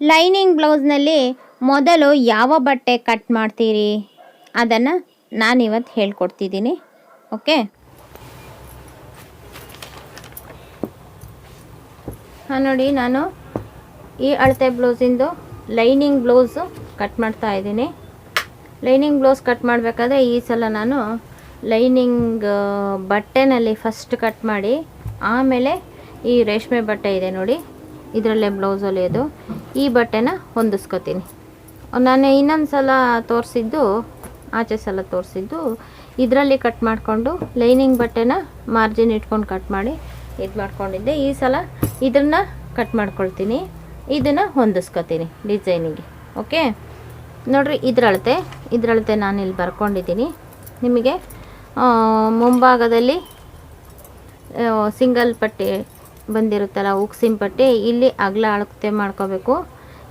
Lining ಬ್ಲೌಸ್ನಲ್ಲಿ ಮೊದಲು ಯಾವ ಬಟ್ಟೆ ಕಟ್ ಮಾಡ್ತೀರಿ? ಅದನ್ನು ನಾನಿವತ್ತು ಹೇಳ್ಕೊಡ್ತಿದ್ದೀನಿ. ಓಕೆ? ಹಾಂ, ನೋಡಿ, ನಾನು ಈ ಅಳತೆ ಬ್ಲೌಸಿಂದು ಲೈನಿಂಗ್ ಬ್ಲೌಸು ಕಟ್ ಮಾಡ್ತಾ ಇದ್ದೀನಿ. ಲೈನಿಂಗ್ ಬ್ಲೌಸ್ ಕಟ್ ಮಾಡಬೇಕಾದ್ರೆ ಈ ಸಲ ನಾನು ಲೈನಿಂಗ್ ಬಟ್ಟೆನಲ್ಲಿ ಫಸ್ಟ್ ಕಟ್ ಮಾಡಿ, ಆಮೇಲೆ ಈ ರೇಷ್ಮೆ ಬಟ್ಟೆ ಇದೆ ನೋಡಿ. ಇದರಲ್ಲೇ ಬ್ಲೌಸ್ ಹೊಲಿಯೋದು ಈ ಬಟ್ಟೆನ ಹೊಂದಿಸ್ಕೊತೀನಿ. ನಾನು ಇನ್ನೊಂದು ಸಲ ತೋರಿಸಿದ್ದು, ಆಚೆ ಸಲ ತೋರಿಸಿದ್ದು, ಇದರಲ್ಲಿ ಕಟ್ ಮಾಡಿಕೊಂಡು ಲೈನಿಂಗ್ ಬಟ್ಟೆನ ಮಾರ್ಜಿನ್ ಇಟ್ಕೊಂಡು ಕಟ್ ಮಾಡಿ ಇದು ಮಾಡ್ಕೊಂಡಿದ್ದೆ. ಈ ಸಲ ಇದನ್ನು ಕಟ್ ಮಾಡ್ಕೊಳ್ತೀನಿ. ಇದನ್ನು ಹೊಂದಿಸ್ಕೊತೀನಿ ಡಿಸೈನಿಗೆ ಓಕೆ ನೋಡ್ರಿ, ಇದ್ರಳತೆ ಇದ್ರಳತೆ ನಾನು ಇಲ್ಲಿ ಬರ್ಕೊಂಡಿದ್ದೀನಿ. ನಿಮಗೆ ಮುಂಭಾಗದಲ್ಲಿ ಸಿಂಗಲ್ ಪಟ್ಟಿ ಬಂದಿರುತ್ತಲ್ಲ ಉಕ್ಸಿನ ಪಟ್ಟಿ ಇಲ್ಲಿ ಅಗಲ ಅಳತೆ ಮಾಡ್ಕೋಬೇಕು.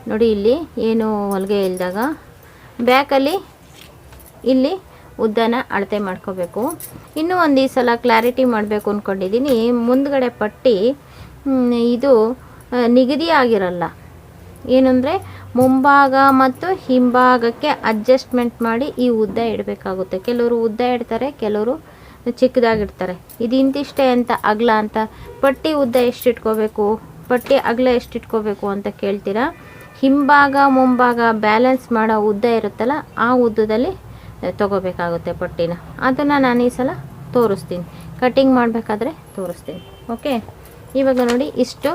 ನೋಡಿ ಇಲ್ಲಿ ಏನು ಹೊಲಿಗೆ ಇಲ್ದಾಗ. ಬ್ಯಾಕಲ್ಲಿ ಇಲ್ಲಿ ಉದ್ದನ ಅಳತೆ ಮಾಡ್ಕೋಬೇಕು. ಇನ್ನೂ ಒಂದು ಈ ಸಲ ಕ್ಲಾರಿಟಿ ಮಾಡಬೇಕು ಅಂದ್ಕೊಂಡಿದ್ದೀನಿ ಮುಂದ್ಗಡೆ ಪಟ್ಟಿ ಇದು ನಿಗದಿ ಆಗಿರಲ್ಲ. ಏನಂದರೆ ಮುಂಭಾಗ ಮತ್ತು ಹಿಂಭಾಗಕ್ಕೆ ಅಡ್ಜಸ್ಟ್ಮೆಂಟ್ ಮಾಡಿ ಈ ಉದ್ದ ಇಡಬೇಕಾಗುತ್ತೆ. ಕೆಲವರು ಉದ್ದ ಇಡ್ತಾರೆ, ಕೆಲವರು ಚಿಕ್ಕದಾಗಿಡ್ತಾರೆ ಇದು ಇಂತಿಷ್ಟೇ ಅಂತ ಅಗಲ ಅಂತ. ಪಟ್ಟಿ ಉದ್ದ ಎಷ್ಟು ಇಟ್ಕೋಬೇಕು ಪಟ್ಟಿ ಅಗಲ ಎಷ್ಟು ಇಟ್ಕೋಬೇಕು ಅಂತ ಕೇಳ್ತೀರಾ? ಹಿಂಭಾಗ, ಮುಂಭಾಗ ಬ್ಯಾಲೆನ್ಸ್ ಮಾಡೋ ಉದ್ದ ಇರುತ್ತಲ್ಲ, ಆ ಉದ್ದದಲ್ಲಿ ತಗೋಬೇಕಾಗುತ್ತೆ ಪಟ್ಟಿನ. ಅದನ್ನು ನಾನು ಈ ಸಲ ತೋರಿಸ್ತೀನಿ. ಕಟ್ಟಿಂಗ್ ಮಾಡಬೇಕಾದ್ರೆ ತೋರಿಸ್ತೀನಿ. ಓಕೆ ಇವಾಗ ನೋಡಿ ಇಷ್ಟು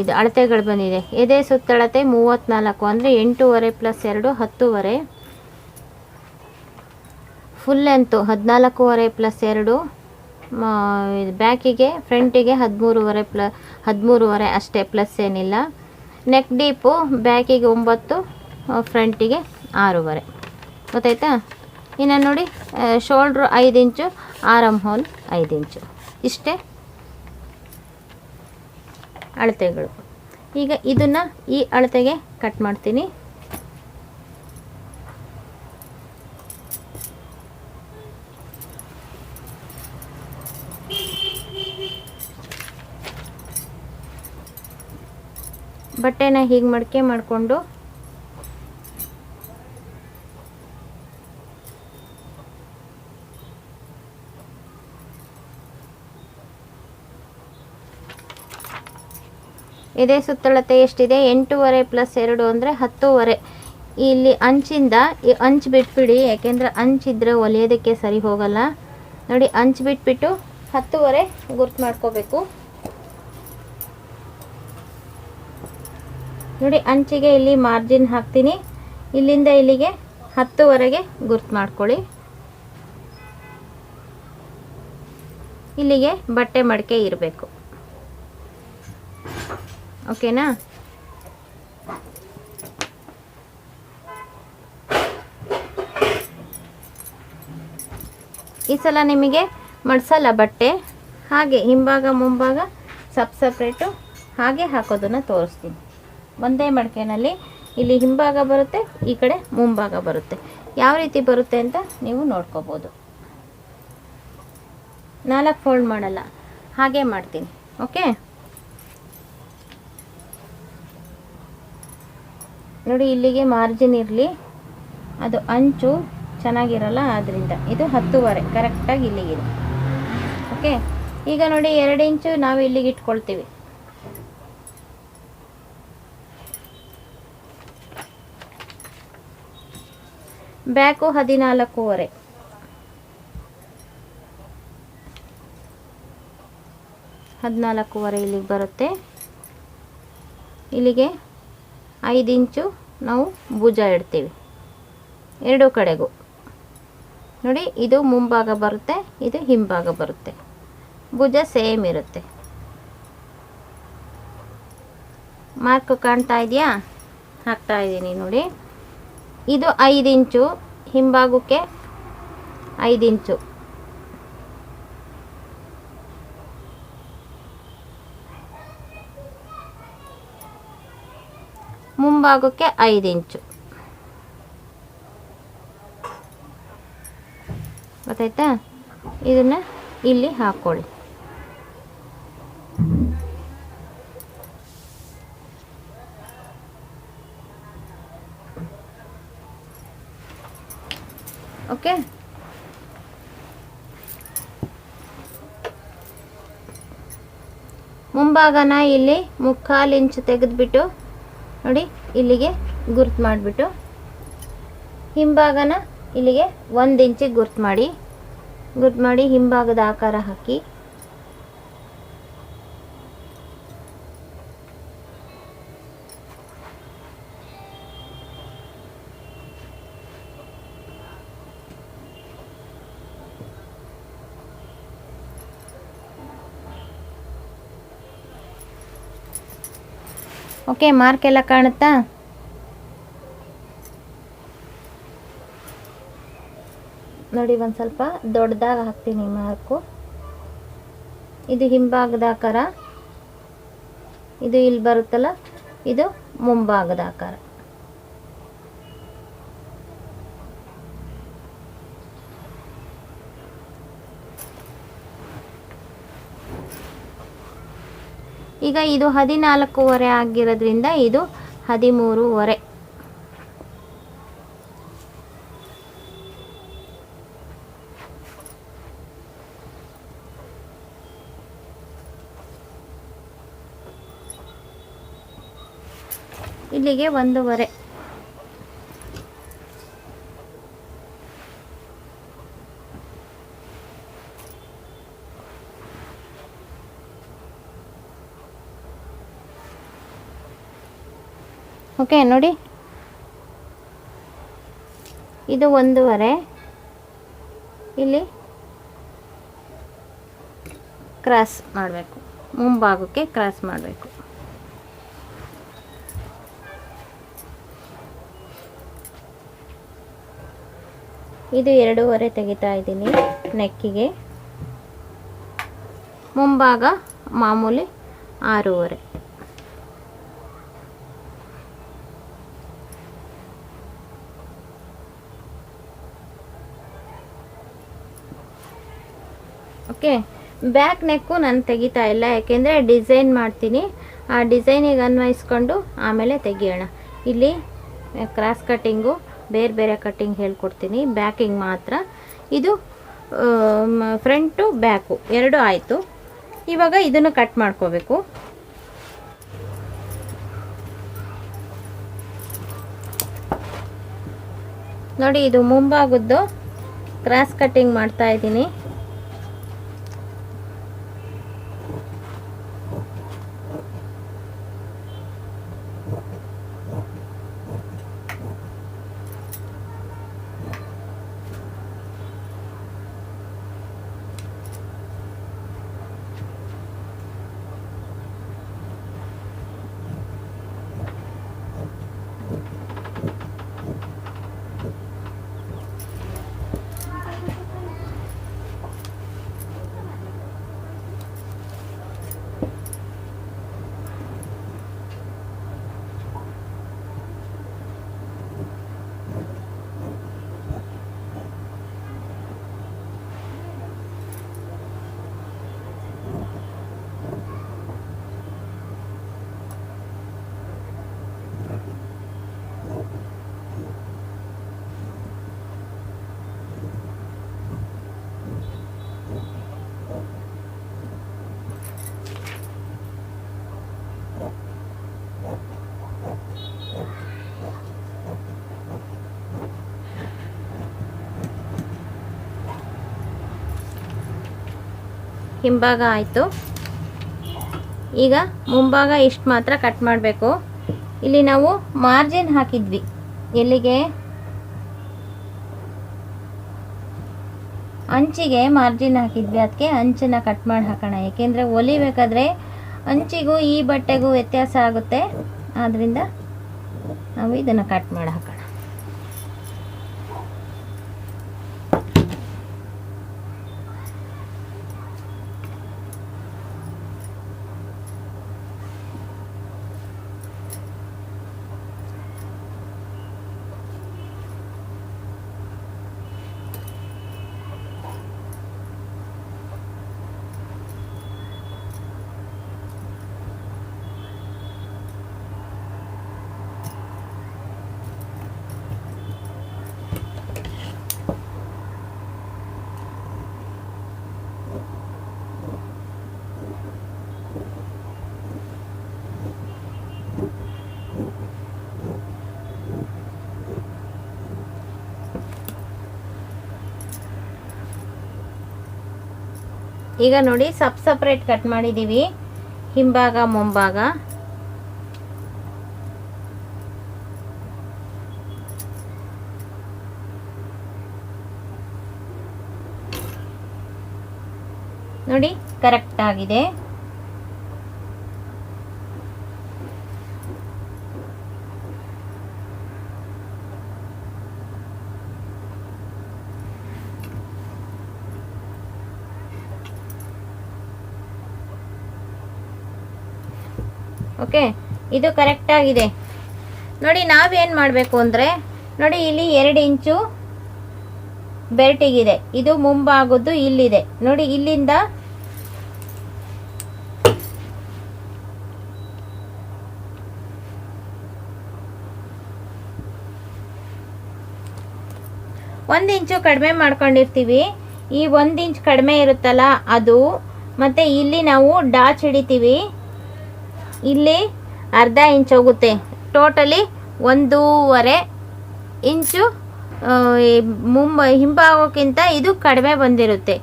ಇದು ಅಳತೆಗಳು ಬಂದಿದೆ. ಎದೆ ಸುತ್ತಳತೆ ಮೂವತ್ತ್ನಾಲ್ಕು ಅಂದರೆ ಎಂಟೂವರೆ ಪ್ಲಸ್ ಎರಡು ಹತ್ತೂವರೆ. ಫುಲ್ ಲೆಂತು ಹದಿನಾಲ್ಕೂವರೆ ಪ್ಲಸ್ ಎರಡು ಬ್ಯಾಕಿಗೆ ಫ್ರಂಟಿಗೆ ಹದಿಮೂರುವರೆ ಪ್ಲ ಹದಿಮೂರುವರೆ ಅಷ್ಟೇ ಪ್ಲಸ್ ಏನಿಲ್ಲ. ನೆಕ್ ಡೀಪು ಬ್ಯಾಕಿಗೆ ಒಂಬತ್ತು ಫ್ರಂಟಿಗೆ ಆರೂವರೆ. ಗೊತ್ತಾಯ್ತಾ? ಇನ್ನು ನೋಡಿ ಶೋಲ್ಡ್ರು ಐದು ಇಂಚು ಆರಮ್ ಹೋಲ್ ಐದು ಇಂಚು. ಇಷ್ಟೇ ಅಳತೆಗಳು. ಈಗ ಇದನ್ನು ಈ ಅಳತೆಗೆ ಕಟ್ ಮಾಡ್ತೀನಿ. ಬಟ್ಟೆನ ಹೀಗೆ ಮಡಕೆ ಮಾಡಿಕೊಂಡು ಇದೇ ಸುತ್ತಳತೆ ಎಷ್ಟಿದೆ? ಎಂಟೂವರೆ ಪ್ಲಸ್ ಎರಡು ಅಂದರೆ ಹತ್ತೂವರೆ. ಇಲ್ಲಿ ಅಂಚಿಂದ ಈ ಅಂಚು ಬಿಟ್ಬಿಡಿ, ಯಾಕೆಂದರೆ ಅಂಚಿದ್ರೆ ಒಲಿಯೋದಕ್ಕೆ ಸರಿ ಹೋಗಲ್ಲ. ನೋಡಿ, ಅಂಚು ಬಿಟ್ಬಿಟ್ಟು ಹತ್ತುವರೆ ಗುರ್ತು ಮಾಡ್ಕೋಬೇಕು. ನೋಡಿ, ಅಂಚಿಗೆ ಇಲ್ಲಿ ಮಾರ್ಜಿನ್ ಹಾಕ್ತೀನಿ. ಇಲ್ಲಿಂದ ಇಲ್ಲಿಗೆ ಹತ್ತುವರೆಗೆ ಗುರ್ತು ಮಾಡ್ಕೊಳ್ಳಿ. ಇಲ್ಲಿಗೆ ಬಟ್ಟೆ ಮಡಿಕೆ ಇರಬೇಕು. ಓಕೆನಾ? ಈ ಸಲ ನಿಮಗೆ ಮಡ್ಸಲ್ಲ ಬಟ್ಟೆ. ಹಾಗೆ ಹಿಂಭಾಗ ಮುಂಭಾಗ ಸಪ್ ಸಪ್ರೇಟು ಹಾಗೆ ಹಾಕೋದನ್ನು ತೋರಿಸ್ತೀನಿ. ಒಂದೇ ಮಡಿಕೆನಲ್ಲಿ ಇಲ್ಲಿ ಹಿಂಭಾಗ ಬರುತ್ತೆ, ಈ ಕಡೆ ಮುಂಭಾಗ ಬರುತ್ತೆ. ಯಾವ ರೀತಿ ಬರುತ್ತೆ ಅಂತ ನೀವು ನೋಡ್ಕೋಬೋದು. ನಾಲ್ಕು ಫೋಲ್ಡ್ ಮಾಡಲ್ಲ, ಹಾಗೆ ಮಾಡ್ತೀನಿ, ಓಕೆ? ನೋಡಿ, ಇಲ್ಲಿಗೆ ಮಾರ್ಜಿನ್ ಇರಲಿ. ಅದು ಅಂಚು ಚೆನ್ನಾಗಿರಲ್ಲ ಆದ್ದರಿಂದ ಇದು ಹತ್ತುವರೆ ಕರೆಕ್ಟಾಗಿ ಇಲ್ಲಿಗಿದೆ ಓಕೆ? ಈಗ ನೋಡಿ, ಎರಡು ಇಂಚು ನಾವು ಇಲ್ಲಿಗೆ ಇಟ್ಕೊಳ್ತೀವಿ. ಬ್ಯಾಕು ಹದಿನಾಲ್ಕೂವರೆ. ಹದಿನಾಲ್ಕೂವರೆ ಇಲ್ಲಿಗೆ ಬರುತ್ತೆ. ಇಲ್ಲಿಗೆ ಐದು ಇಂಚು ನಾವು ಭುಜ ಇಡ್ತೀವಿ. ಎರಡೂ ಕಡೆಗೂ. ನೋಡಿ, ಇದು ಮುಂಭಾಗ ಬರುತ್ತೆ, ಇದು ಹಿಂಭಾಗ ಬರುತ್ತೆ. ಭುಜ ಸೇಮ್ ಇರುತ್ತೆ. ಮಾರ್ಕ್ ಕಾಣ್ತಾ ಇದೆಯಾ? ಹಾಕ್ತಾ ಇದ್ದೀನಿ ನೋಡಿ. ಇದು ಐದು ಇಂಚು ಹಿಂಭಾಗಕ್ಕೆ ಐದು ಇಂಚು ಮುಂಭಾಗಕ್ಕೆ ಐದು ಇಂಚು ಗೊತ್ತಾಯ್ತಾ? ಇದನ್ನ ಇಲ್ಲಿ ಹಾಕ್ಕೊಳ್ಳಿ ಓಕೆ ಮುಂಭಾಗನ ಇಲ್ಲಿ ಮುಕ್ಕಾಲು ಇಂಚು ತೆಗೆದುಬಿಟ್ಟು ನೋಡಿ, ಇಲ್ಲಿಗೆ ಗುರ್ತು ಮಾಡಿಬಿಟ್ಟು. ಹಿಂಭಾಗನ ಇಲ್ಲಿಗೆ ಒಂದು ಇಂಚಿಗೆ ಗುರ್ತು ಮಾಡಿ. ಗುರ್ತು ಮಾಡಿ ಹಿಂಭಾಗದ ಆಕಾರ ಹಾಕಿ. ಓಕೆ, ಮಾರ್ಕ್ ಎಲ್ಲ ಕಾಣುತ್ತಾ? ನೋಡಿ, ಒಂದು ಸ್ವಲ್ಪ ದೊಡ್ಡದಾಗಿ ಹಾಕ್ತೀನಿ ಮಾರ್ಕು. ಇದು ಹಿಂಭಾಗದ ಆಕಾರ. ಇದು ಇಲ್ಲಿ ಬರುತ್ತಲ್ಲ? ಇದು ಮುಂಭಾಗದ ಆಕಾರ. ಈಗ ಇದು ಹದಿನಾಲ್ಕೂವರೆ ಆಗಿರೋದ್ರಿಂದ ಇದು ಹದಿಮೂರುವರೆ. ಇಲ್ಲಿಗೆ ಒಂದೂವರೆ. ಓಕೆ, ನೋಡಿ. ಇದು ಒಂದೂವರೆ. ಇಲ್ಲಿ ಕ್ರಾಸ್ ಮಾಡಬೇಕು. ಮುಂಭಾಗಕ್ಕೆ ಕ್ರಾಸ್ ಮಾಡಬೇಕು. ಇದು ಎರಡೂವರೆ ತೆಗಿತಾ ಇದ್ದೀನಿ ನೆಕ್ಕಿಗೆ. ಮುಂಭಾಗ ಮಾಮೂಲಿ ಆರೂವರೆ. ಓಕೆ. ಬ್ಯಾಕ್ ನೆಕ್ಕು ನಾನು ತೆಗಿತಾ ಇಲ್ಲ, ಯಾಕೆಂದರೆ ಡಿಸೈನ್ ಮಾಡ್ತೀನಿ. ಆ ಡಿಸೈನಿಗೆ ಅನ್ವಯಿಸ್ಕೊಂಡು ಆಮೇಲೆ ತೆಗಿಯೋಣ. ಇಲ್ಲಿ ಕ್ರಾಸ್ ಕಟ್ಟಿಂಗು, ಬೇರೆ ಬೇರೆ ಕಟ್ಟಿಂಗ್ ಹೇಳ್ಕೊಡ್ತೀನಿ ಬ್ಯಾಕಿಂಗ್ ಮಾತ್ರ. ಇದು ಫ್ರಂಟು ಬ್ಯಾಕು, ಎರಡು ಆಯಿತು. ಇವಾಗ ಇದನ್ನು ಕಟ್ ಮಾಡ್ಕೋಬೇಕು. ನೋಡಿ, ಇದು ಮುಂಭಾಗದ್ದು ಕ್ರಾಸ್ ಕಟ್ಟಿಂಗ್ ಮಾಡ್ತಾ ಇದ್ದೀನಿ. ಹಿಂಭಾಗ ಆಯಿತು. ಈಗ ಮುಂಭಾಗ ಇಷ್ಟು ಮಾತ್ರ ಕಟ್ ಮಾಡಬೇಕು. ಇಲ್ಲಿ ನಾವು ಮಾರ್ಜಿನ್ ಹಾಕಿದ್ವಿ. ಎಲ್ಲಿಗೆ? ಅಂಚಿಗೆ ಮಾರ್ಜಿನ್ ಹಾಕಿದ್ವಿ. ಅದಕ್ಕೆ ಅಂಚನ್ನು ಕಟ್ ಮಾಡಿ ಹಾಕೋಣ. ಏಕೆಂದರೆ ಹೊಲಿಬೇಕಾದ್ರೆ ಅಂಚಿಗೂ ಈ ಬಟ್ಟೆಗೂ ವ್ಯತ್ಯಾಸ ಆಗುತ್ತೆ. ಆದ್ದರಿಂದ ನಾವು ಇದನ್ನು ಕಟ್ ಮಾಡಿ ಹಾಕೋಣ. ಈಗ ನೋಡಿ ಸಬ್ ಸಪ್ರೇಟ್ ಕಟ್ ಮಾಡಿದ್ದೀವಿ ಹಿಂಭಾಗ ಮುಂಭಾಗ. ನೋಡಿ ಕರೆಕ್ಟ್ ಆಗಿದೆ. ಓಕೆ? ಇದು ಕರೆಕ್ಟ್ ಆಗಿದೆ. ನೋಡಿ, ನಾವೇನು ಮಾಡಬೇಕು ಅಂದರೆ, ನೋಡಿ, ಇಲ್ಲಿ ಎರಡು ಇಂಚು ಬೆಲ್ಟಿಗಿದೆ ಇದು ಮುಂಭಾಗದ್ದು ಇಲ್ಲಿದೆ. ನೋಡಿ, ಇಲ್ಲಿಂದ ಒಂದು ಇಂಚು ಕಡಿಮೆ ಮಾಡ್ಕೊಂಡಿರ್ತೀವಿ. ಈ ಒಂದು ಇಂಚ್ ಕಡಿಮೆ ಇರುತ್ತಲ್ಲ, ಅದು, ಮತ್ತು ಇಲ್ಲಿ ನಾವು ಡಾಚ್ ಹಿಡಿತೀವಿ. ಇಲ್ಲಿ ಅರ್ಧ ಇಂಚ್ ಹೋಗುತ್ತೆ. ಟೋಟಲಿ ಒಂದೂವರೆ ಇಂಚು ಮುಂಬ, ಹಿಂಭಾಗಕ್ಕಿಂತ ಇದು ಕಡಿಮೆ ಬಂದಿರುತ್ತೆ.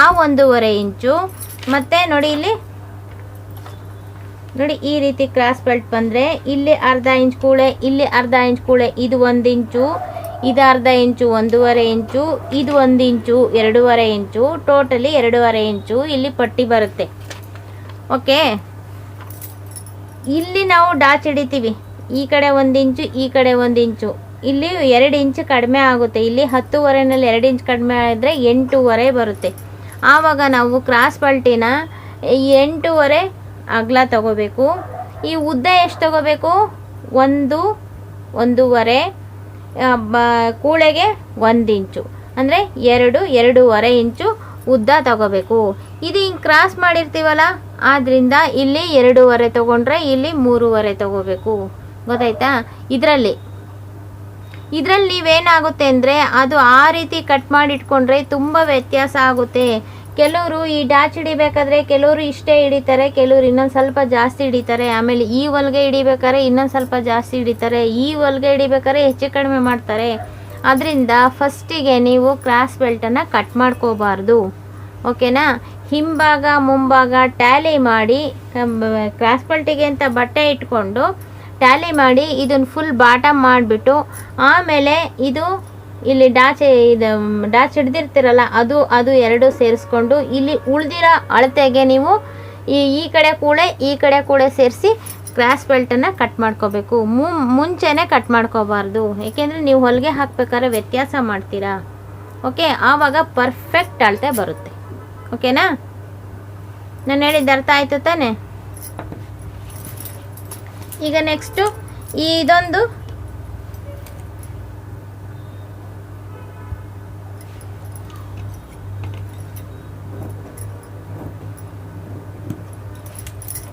ಆ ಒಂದೂವರೆ ಇಂಚು, ಮತ್ತು ನೋಡಿ ಇಲ್ಲಿ, ನೋಡಿ ಈ ರೀತಿ ಕ್ರಾಸ್ ಬೆಲ್ಟ್ ಬಂದರೆ ಇಲ್ಲಿ ಅರ್ಧ ಇಂಚ್ ಕೂಳೆ, ಇಲ್ಲಿ ಅರ್ಧ ಇಂಚ್ ಕೂಳೆ, ಇದು ಒಂದು ಇಂಚು, ಇದು ಅರ್ಧ ಇಂಚು ಒಂದೂವರೆ ಇಂಚು, ಇದು ಒಂದು ಇಂಚು ಎರಡೂವರೆ ಇಂಚು ಟೋಟಲಿ ಎರಡೂವರೆ ಇಂಚು ಇಲ್ಲಿ ಪಟ್ಟಿ ಬರುತ್ತೆ. ಓಕೆ ಇಲ್ಲಿ ನಾವು ಡಾಚ್ ಹಿಡಿತೀವಿ. ಈ ಕಡೆ ಒಂದು ಇಂಚು, ಈ ಕಡೆ ಒಂದು ಇಂಚು. ಇಲ್ಲಿ ಎರಡು ಇಂಚು ಕಡಿಮೆ ಆಗುತ್ತೆ. ಇಲ್ಲಿ ಹತ್ತುವರೆನಲ್ಲಿ ಎರಡು ಇಂಚ್ ಕಡಿಮೆ ಆದರೆ ಎಂಟೂವರೆ ಬರುತ್ತೆ. ಆವಾಗ ನಾವು ಕ್ರಾಸ್ ಪಲ್ಟಿನ ಎಂಟೂವರೆ ಅಗಲ ತಗೋಬೇಕು. ಈ ಉದ್ದ ಎಷ್ಟು ತಗೋಬೇಕು? ಒಂದು, ಒಂದೂವರೆ ಬ, ಕೂಳೆಗೆ ಒಂದು ಇಂಚು. ಅಂದರೆ ಎರಡು, ಎರಡೂವರೆ ಇಂಚು ಉದ್ದ ತಗೋಬೇಕು. ಇದು ಹಿಂಗೆ ಕ್ರಾಸ್ ಮಾಡಿರ್ತೀವಲ್ಲ ಆದ್ದರಿಂದ ಇಲ್ಲಿ ಎರಡೂವರೆ ತಗೊಂಡ್ರೆ ಇಲ್ಲಿ ಮೂರುವರೆ ತಗೋಬೇಕು. ಗೊತ್ತಾಯ್ತಾ? ಇದರಲ್ಲಿ. ಇದರಲ್ಲಿ ನೀವೇನಾಗುತ್ತೆ ಅಂದರೆ, ಅದು ಆ ರೀತಿ ಕಟ್ ಮಾಡಿ ಇಟ್ಕೊಂಡ್ರೆ ತುಂಬ ವ್ಯತ್ಯಾಸ ಆಗುತ್ತೆ. ಕೆಲವರು ಈ ಡಾಚ್ ಹಿಡಿಬೇಕಾದ್ರೆ ಕೆಲವರು ಇಷ್ಟೇ ಹಿಡಿತಾರೆ, ಕೆಲವರು ಇನ್ನೊಂದು ಸ್ವಲ್ಪ ಜಾಸ್ತಿ ಹಿಡಿತಾರೆ. ಆಮೇಲೆ ಈ ಹೊಲ್ಗೆ ಹಿಡಿಬೇಕಾದ್ರೆ ಇನ್ನೊಂದು ಸ್ವಲ್ಪ ಜಾಸ್ತಿ ಹಿಡಿತಾರೆ, ಈ ಹೊಲ್ಗೆ ಹಿಡಿಬೇಕಾದ್ರೆ ಹೆಚ್ಚು ಕಡಿಮೆ ಮಾಡ್ತಾರೆ. ಅದರಿಂದ ಫಸ್ಟಿಗೆ ನೀವು ಕ್ರಾಸ್ ಬೆಲ್ಟನ್ನು ಕಟ್ ಮಾಡ್ಕೋಬಾರ್ದು. ಓಕೆನಾ? ಹಿಂಭಾಗ, ಮುಂಭಾಗ ಟ್ಯಾಲಿ ಮಾಡಿ ಕ್ರಾಸ್ ಬೆಲ್ಟಿಗೆ ಅಂತ ಬಟ್ಟೆ ಇಟ್ಕೊಂಡು ಟ್ಯಾಲಿ ಮಾಡಿ ಇದನ್ನು ಫುಲ್ ಬಾಟಮ್ ಮಾಡಿಬಿಟ್ಟು ಆಮೇಲೆ ಇದು ಇಲ್ಲಿ ಡಾಚೆ, ಇದು ಡಾಚ್ ಹಿಡ್ದಿರ್ತೀರಲ್ಲ ಅದು ಅದು ಎರಡು ಸೇರಿಸ್ಕೊಂಡು ಇಲ್ಲಿ ಉಳಿದಿರೋ ಅಳತೆಗೆ ನೀವು ಈ ಈ ಕಡೆ ಕೂಳೆ, ಈ ಕಡೆ ಕೂಳೆ ಸೇರಿಸಿ ಕ್ರಾಸ್ ಬೆಲ್ಟನ್ನು ಕಟ್ ಮಾಡ್ಕೋಬೇಕು. ಮುಂಚೆನೇ ಕಟ್ ಮಾಡ್ಕೋಬಾರ್ದು. ಏಕೆಂದರೆ ನೀವು ಹೊಲಿಗೆ ಹಾಕ್ಬೇಕಾದ್ರೆ ವ್ಯತ್ಯಾಸ ಮಾಡ್ತೀರಾ. ಓಕೆ? ಆವಾಗ ಪರ್ಫೆಕ್ಟ್ ಅಳತೆ ಬರುತ್ತೆ. ಓಕೆನಾ? ನಾನು ಹೇಳಿದ್ದು ಅರ್ಥ ಆಯಿತು ತಾನೆ? ಈಗ ನೆಕ್ಸ್ಟು ಇದೊಂದು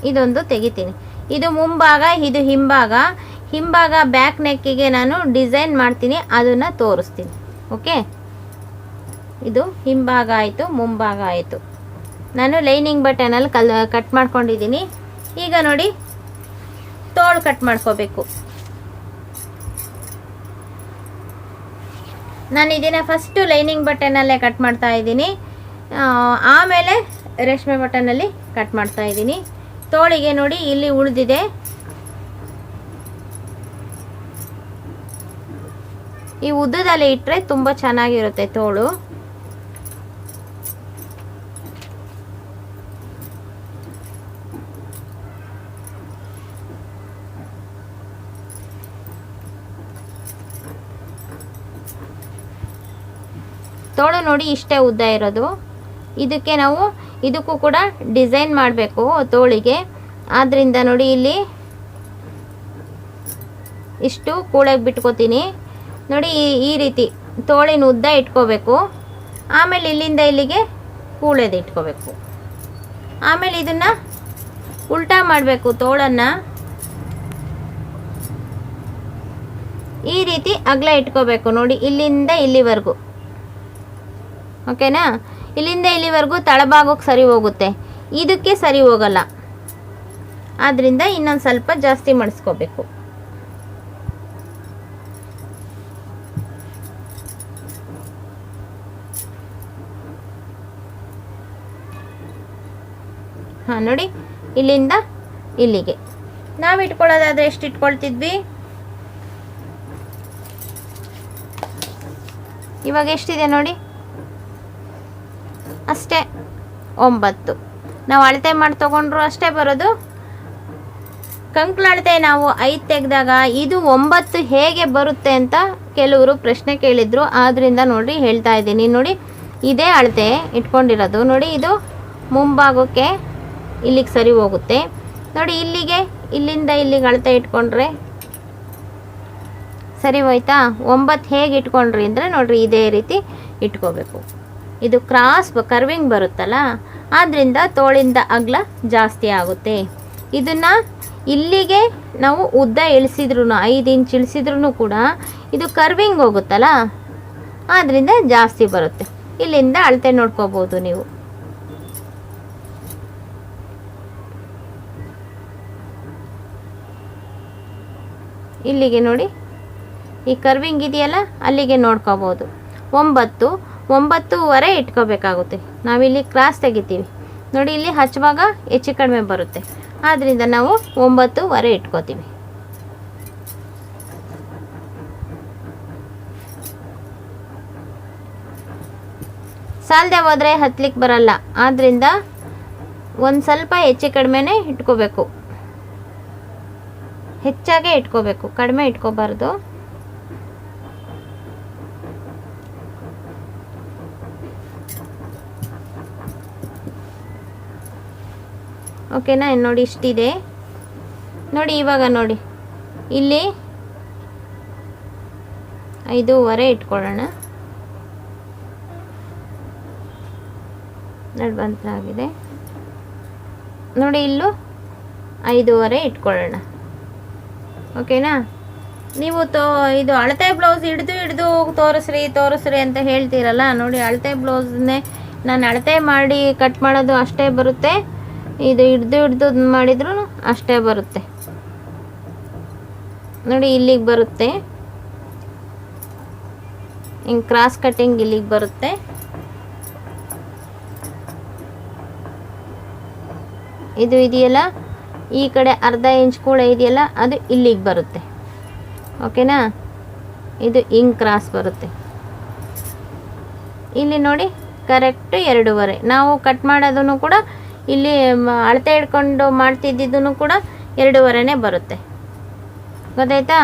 ಇದೊಂದು ತೆಗಿತೀನಿ. ಇದು ಮುಂಭಾಗ, ಇದು ಹಿಂಭಾಗ. ಹಿಂಭಾಗ ಬ್ಯಾಕ್ ನೆಕ್ಕಿಗೆ ನಾನು ಡಿಸೈನ್ ಮಾಡ್ತೀನಿ, ಅದನ್ನು ತೋರಿಸ್ತೀನಿ. ಓಕೆ ಇದು ಹಿಂಭಾಗ ಆಯಿತು, ಮುಂಭಾಗ ಆಯಿತು. ನಾನು ಲೈನಿಂಗ್ ಬಟನಲ್ಲಿ ಕಲ್ ಕಟ್ ಮಾಡ್ಕೊಂಡಿದ್ದೀನಿ. ಈಗ ನೋಡಿ, ತೋಳು ಕಟ್ ಮಾಡ್ಕೋಬೇಕು. ನಾನು ಇದನ್ನು ಫಸ್ಟು ಲೈನಿಂಗ್ ಬಟನಲ್ಲೇ ಕಟ್ ಮಾಡ್ತಾ ಇದ್ದೀನಿ. ಆಮೇಲೆ ರೇಷ್ಮೆ ಬಟನಲ್ಲಿ ಕಟ್ ಮಾಡ್ತಾ ಇದ್ದೀನಿ. ತೋಳಿಗೆ ನೋಡಿ ಇಲ್ಲಿ ಉಳಿದಿದೆ. ಈ ಉದ್ದದಲ್ಲಿ ಇಟ್ಟರೆ ತುಂಬ ಚೆನ್ನಾಗಿರುತ್ತೆ ತೋಳು. ತೋಳು ನೋಡಿ ಇಷ್ಟೇ ಉದ್ದ ಇರೋದು. ಇದಕ್ಕೆ ನಾವು ಇದಕ್ಕೂ ಕೂಡ ಡಿಸೈನ್ ಮಾಡಬೇಕು ತೋಳಿಗೆ. ಆದ್ದರಿಂದ ನೋಡಿ ಇಲ್ಲಿ ಇಷ್ಟು ಕೂಳೆಗೆ ಬಿಟ್ಕೋತೀನಿ. ನೋಡಿ ಈ ಈ ರೀತಿ ತೋಳಿನ ಉದ್ದ ಇಟ್ಕೋಬೇಕು. ಆಮೇಲೆ ಇಲ್ಲಿಂದ ಇಲ್ಲಿಗೆ ಕೂಳೆದು ಇಟ್ಕೋಬೇಕು. ಆಮೇಲೆ ಇದನ್ನು ಉಲ್ಟಾ ಮಾಡಬೇಕು ತೋಳನ್ನು. ಈ ರೀತಿ ಅಗಲ ಇಟ್ಕೋಬೇಕು ನೋಡಿ ಇಲ್ಲಿಂದ ಇಲ್ಲಿವರೆಗೂ. ಓಕೆನಾ? ಇಲ್ಲಿಂದ ಇಲ್ಲಿವರೆಗೂ ತಳಭಾಗಕ್ಕೆ ಸರಿ ಹೋಗುತ್ತೆ. ಇದಕ್ಕೆ ಸರಿ ಹೋಗಲ್ಲ. ಆದ್ದರಿಂದ ಇನ್ನೊಂದು ಸ್ವಲ್ಪ ಜಾಸ್ತಿ ಮಡಿಸ್ಕೋಬೇಕು. ಹಾಂ, ನೋಡಿ. ಇಲ್ಲಿಂದ ಇಲ್ಲಿಗೆ. ನಾವು ಇಟ್ಕೊಳ್ಳೋದಾದ್ರೆ ಎಷ್ಟು ಇಟ್ಕೊಳ್ತಿದ್ವಿ? ಇವಾಗ ಎಷ್ಟಿದೆ ನೋಡಿ? ಅಷ್ಟೇ. ಒಂಬತ್ತು. ನಾವು ಅಳತೆ ಮಾಡಿ ತೊಗೊಂಡ್ರು ಅಷ್ಟೇ ಬರೋದು. ಕಂಕ್ಳಳತೆ ನಾವು ಐದು ತೆಗೆದಾಗ ಇದು ಒಂಬತ್ತು ಹೇಗೆ ಬರುತ್ತೆ ಅಂತ ಕೆಲವರು ಪ್ರಶ್ನೆ ಕೇಳಿದ್ರು. ಆದ್ದರಿಂದ ನೋಡಿ ಹೇಳ್ತಾ ಇದ್ದೀನಿ. ನೋಡಿ, ಇದೇ ಅಳತೆ ಇಟ್ಕೊಂಡಿರೋದು. ನೋಡಿ, ಇದು ಮುಂಭಾಗಕ್ಕೆ ಇಲ್ಲಿಗೆ ಸರಿ ಹೋಗುತ್ತೆ. ನೋಡಿ, ಇಲ್ಲಿಗೆ, ಇಲ್ಲಿಂದ ಇಲ್ಲಿಗೆ ಅಳತೆ ಇಟ್ಕೊಂಡ್ರೆ ಸರಿ ಹೋಯ್ತಾ? ಒಂಬತ್ತು ಹೇಗೆ ಇಟ್ಕೊಂಡ್ರಿ ಅಂದರೆ ನೋಡಿರಿ ಇದೇ ರೀತಿ ಇಟ್ಕೋಬೇಕು. ಇದು ಕ್ರಾಸ್ ಕರ್ವಿಂಗ್ ಬರುತ್ತಲ್ಲ ಆದ್ದರಿಂದ ತೋಳಿಂದ ಅಗಲ ಜಾಸ್ತಿ ಆಗುತ್ತೆ. ಇದನ್ನು ಇಲ್ಲಿಗೆ ನಾವು ಉದ್ದ ಇಳಿಸಿದ್ರು ಐದು ಇಂಚ್ ಇಳಿಸಿದ್ರು ಕೂಡ ಇದು ಕರ್ವಿಂಗ್ ಹೋಗುತ್ತಲ್ಲ ಆದ್ದರಿಂದ ಜಾಸ್ತಿ ಬರುತ್ತೆ. ಇಲ್ಲಿಂದ ಅಳತೆ ನೋಡ್ಕೋಬೋದು ನೀವು. ಇಲ್ಲಿಗೆ ನೋಡಿ, ಈ ಕರ್ವಿಂಗ್ ಇದೆಯಲ್ಲ, ಅಲ್ಲಿಗೆ ನೋಡ್ಕೋಬೋದು. ಒಂಬತ್ತು ಒಂಬತ್ತೂವರೆ ಇಟ್ಕೋಬೇಕಾಗುತ್ತೆ. ನಾವಿಲ್ಲಿ ಕ್ರಾಸ್ ತೆಗಿತೀವಿ. ನೋಡಿ, ಇಲ್ಲಿ ಹಚ್ಚುವಾಗ ಹೆಚ್ಚು ಕಡಿಮೆ ಬರುತ್ತೆ. ಆದ್ದರಿಂದ ನಾವು ಒಂಬತ್ತುವರೆ ಇಟ್ಕೋತೀವಿ. ಸಾಲದೆ ಹೋದರೆ ಹತ್ತಲಿಕ್ಕೆ ಬರಲ್ಲ. ಆದ್ದರಿಂದ ಒಂದು ಸ್ವಲ್ಪ ಹೆಚ್ಚು ಕಡಿಮೆನೇ ಇಟ್ಕೋಬೇಕು. ಹೆಚ್ಚಾಗೆ ಇಟ್ಕೋಬೇಕು. ಕಡಿಮೆ ಇಟ್ಕೋಬಾರ್ದು. ಓಕೆನಾ? ನೋಡಿ, ಇಷ್ಟಿದೆ. ನೋಡಿ, ಇವಾಗ ನೋಡಿ. ಇಲ್ಲಿ ಐದೂವರೆ ಇಟ್ಕೊಳ್ಳೋಣ. ನಡ್ಬಂತಾಗಿದೆ ನೋಡಿ, ಇಲ್ಲೂ ಐದೂವರೆ ಇಟ್ಕೊಳ್ಳೋಣ. ಓಕೆನಾ? ನೀವು ತೋ, ಇದು ಅಳತೆ ಬ್ಲೌಸ್ ಹಿಡಿದು ಹಿಡಿದು ತೋರಿಸ್ರಿ ತೋರಿಸ್ರಿ ಅಂತ ಹೇಳ್ತೀರಲ್ಲ, ನೋಡಿ, ಅಳತೆ ಬ್ಲೌಸ್ನೇ ನಾನು ಅಳತೆ ಮಾಡಿ ಕಟ್ ಮಾಡೋದು ಅಷ್ಟೇ ಬರುತ್ತೆ. ಇದು ಹಿಡ್ದು ಹಿಡ್ದು ಮಾಡಿದ್ರು ಅಷ್ಟೇ ಬರುತ್ತೆ. ನೋಡಿ, ಇಲ್ಲಿಗೆ ಬರುತ್ತೆ. ಹಿಂಗೆ ಕ್ರಾಸ್ ಕಟ್ಟಿಂಗ್ ಇಲ್ಲಿಗೆ ಬರುತ್ತೆ. ಇದು ಇದೆಯಲ್ಲ? ಈ ಕಡೆ ಅರ್ಧ ಇಂಚ್ ಕೂಡ ಇದೆಯಲ್ಲ? ಅದು ಇಲ್ಲಿಗೆ ಬರುತ್ತೆ. ಓಕೆನಾ? ಇದು ಹಿಂಗೆ ಕ್ರಾಸ್ ಬರುತ್ತೆ. ಇಲ್ಲಿ ನೋಡಿ ಕರೆಕ್ಟು ಎರಡೂವರೆ. ನಾವು ಕಟ್ ಮಾಡೋದನ್ನು ಕೂಡ ಇಲ್ಲಿ ಅಳತೆ ಹಿಡ್ಕೊಂಡು ಮಾಡ್ತಿದ್ದಿದ್ದು ಕೂಡ ಎರಡೂವರೆನೇ ಬರುತ್ತೆ. ಗೊತ್ತಾಯ್ತಾ?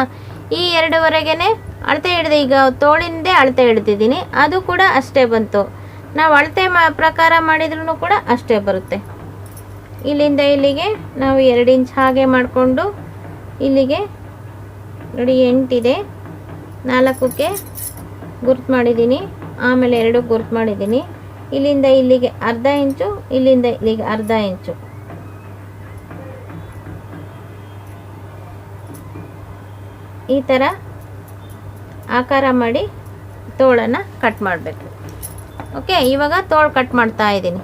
ಈ ಎರಡೂವರೆಗೆ ಅಳತೆ ಹಿಡ್ದು, ಈಗ ತೋಳಿಂದೇ ಅಳತೆ ಹಿಡ್ದಿದ್ದೀನಿ. ಅದು ಕೂಡ ಅಷ್ಟೇ ಬಂತು. ನಾವು ಅಳತೆ ಪ್ರಕಾರ ಮಾಡಿದ್ರೂ ಕೂಡ ಅಷ್ಟೇ ಬರುತ್ತೆ. ಇಲ್ಲಿಂದ ಇಲ್ಲಿಗೆ ನಾವು ಎರಡು ಇಂಚ್ ಹಾಗೆ ಮಾಡಿಕೊಂಡು ಇಲ್ಲಿಗೆ ನೋಡಿ, ಎಂಟಿದೆ. ನಾಲ್ಕಕ್ಕೆ ಗುರ್ತು ಮಾಡಿದ್ದೀನಿ. ಆಮೇಲೆ ಎರಡು ಗುರ್ತು ಮಾಡಿದ್ದೀನಿ. ಇಲ್ಲಿಂದ ಇಲ್ಲಿಗೆ ಅರ್ಧ ಇಂಚು, ಇಲ್ಲಿಂದ ಇಲ್ಲಿಗೆ ಅರ್ಧ ಇಂಚು. ಈ ಥರ ಆಕಾರ ಮಾಡಿ ತೋಳನ್ನು ಕಟ್ ಮಾಡಬೇಕು. ಓಕೆ ಇವಾಗ ತೋಳು ಕಟ್ ಮಾಡ್ತಾ ಇದ್ದೀನಿ.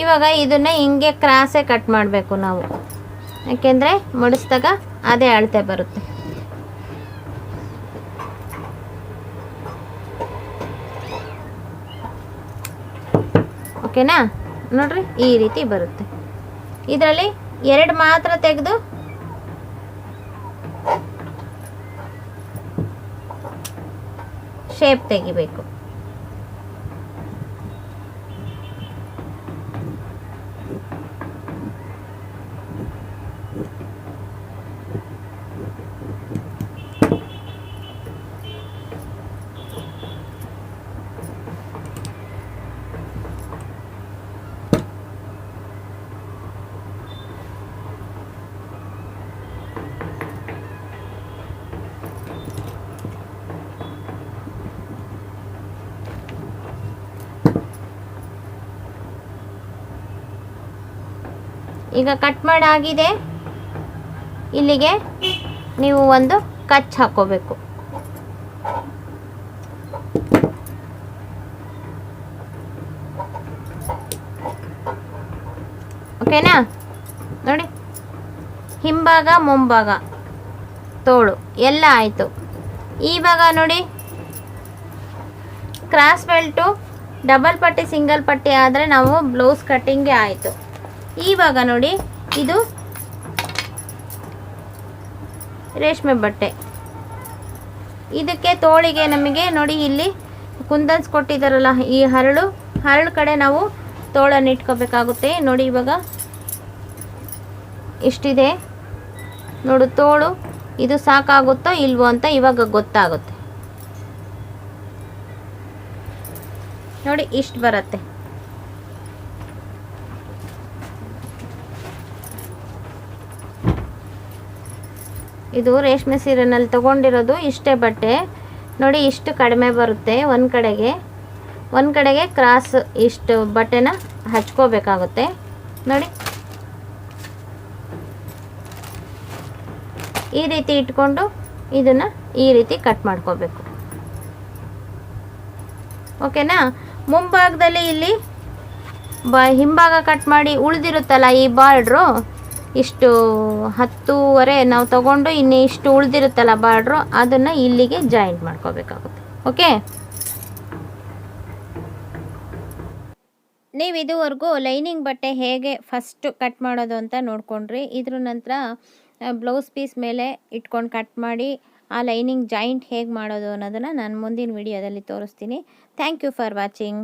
ಇವಾಗ ಇದನ್ನ ಹಿಂಗೆ ಕ್ರಾಸೇ ಕಟ್ ಮಾಡಬೇಕು ನಾವು. ಯಾಕೆಂದರೆ ಮಡಿಸಿದಾಗ ಅದೇ ಅಳತೆ ಬರುತ್ತೆ. ಓಕೆನಾ ನೋಡ್ರಿ, ಈ ರೀತಿ ಬರುತ್ತೆ. ಇದರಲ್ಲಿ ಎರಡು ಮಾತ್ರ ತೆಗೆದು ಶೇಪ್ ತೆಗಿಬೇಕು. ಈಗ ಕಟ್ ಮಾಡಾಗಿದೆ. ಇಲ್ಲಿಗೆ ನೀವು ಒಂದು ಕಚ್ ಹಾಕೋಬೇಕು. ಓಕೆನಾ? ನೋಡಿ. ಹಿಂಭಾಗ, ಮುಂಭಾಗ. ತೋಳು. ಎಲ್ಲ ಆಯಿತು. ಇವಾಗ ನೋಡಿ. ಕ್ರಾಸ್ ಬೆಲ್ಟು ಡಬಲ್ ಪಟ್ಟಿ ಸಿಂಗಲ್ ಪಟ್ಟಿ ಆದರೆ ನಾವು ಬ್ಲೌಸ್ ಕಟ್ಟಿಂಗೇ ಆಯಿತು. ಇವಾಗ ನೋಡಿ, ಇದು ರೇಷ್ಮೆ ಬಟ್ಟೆ. ಇದಕ್ಕೆ ತೋಳಿಗೆ ನಮಗೆ ನೋಡಿ ಇಲ್ಲಿ ಕುಂದನ್ಸ್ ಕೊಟ್ಟಿದ್ದಾರಲ್ಲ, ಈ ಹರಳು ಹರಳು ಕಡೆ ನಾವು ತೋಳನ್ನು ಇಟ್ಕೋಬೇಕಾಗುತ್ತೆ. ನೋಡಿ ಇವಾಗ ಇಷ್ಟಿದೆ. ನೋಡು ತೋಳು, ಇದು ಸಾಕಾಗುತ್ತೋ ಇಲ್ವೋ ಅಂತ ಇವಾಗ ಗೊತ್ತಾಗುತ್ತೆ. ನೋಡಿ ಇಷ್ಟು ಬರುತ್ತೆ. ಇದು ರೇಷ್ಮೆ ಸೀರೆನಲ್ಲಿ ತಗೊಂಡಿರೋದು ಇಷ್ಟೇ ಬಟ್ಟೆ. ನೋಡಿ, ಇಷ್ಟು ಕಡಿಮೆ ಬರುತ್ತೆ ಒಂದು ಕಡೆಗೆ. ಒಂದು ಕಡೆಗೆ ಕ್ರಾಸ್ ಇಷ್ಟು ಬಟ್ಟೆನ ಹಚ್ಕೋಬೇಕಾಗುತ್ತೆ. ನೋಡಿ. ಈ ರೀತಿ ಇಟ್ಕೊಂಡು ಇದನ್ನು ಈ ರೀತಿ ಕಟ್ ಮಾಡ್ಕೋಬೇಕು. ಓಕೆನಾ? ಮುಂಭಾಗದಲ್ಲಿ ಇಲ್ಲಿ ಬ ಹಿಂಭಾಗ ಕಟ್ ಮಾಡಿ ಉಳಿದಿರುತ್ತಲ್ಲ ಈ ಬಾರ್ಡ್ರು? ಇಷ್ಟು ಹತ್ತೂವರೆ ನಾವು ತಗೊಂಡು ಇನ್ನು ಇಷ್ಟು ಉಳಿದಿರುತ್ತಲ್ಲ ಬಾರ್ಡ್ರು, ಅದನ್ನು ಇಲ್ಲಿಗೆ ಜಾಯಿಂಟ್ ಮಾಡ್ಕೋಬೇಕಾಗುತ್ತೆ. ಓಕೆ ನೀವು ಇದುವರೆಗೂ ಲೈನಿಂಗ್ ಬಟ್ಟೆ ಹೇಗೆ ಫಸ್ಟು ಕಟ್ ಮಾಡೋದು ಅಂತ ನೋಡ್ಕೊಂಡ್ರಿ. ಇದ್ರ ನಂತರ ಬ್ಲೌಸ್ ಪೀಸ್ ಮೇಲೆ ಇಟ್ಕೊಂಡು ಕಟ್ ಮಾಡಿ, ಆ ಲೈನಿಂಗ್ ಜಾಯಿಂಟ್ ಹೇಗೆ ಮಾಡೋದು ಅನ್ನೋದನ್ನು ನಾನು ಮುಂದಿನ ವಿಡಿಯೋದಲ್ಲಿ ತೋರಿಸ್ತೀನಿ. Thank you for watching